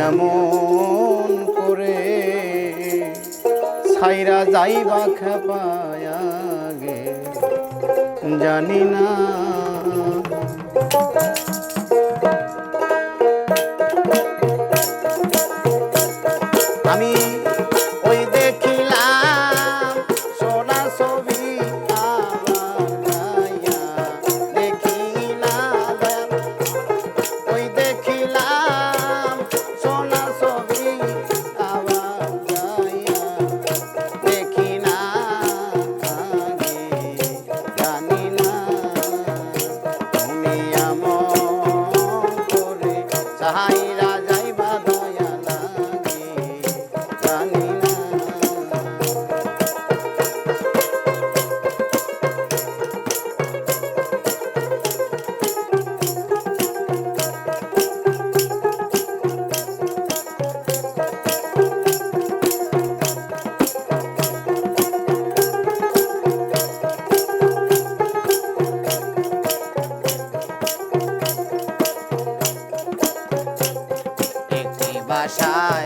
এমন করে সাইরা যাইবা খেপায় গে জানি না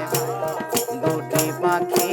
time দুটি পাখি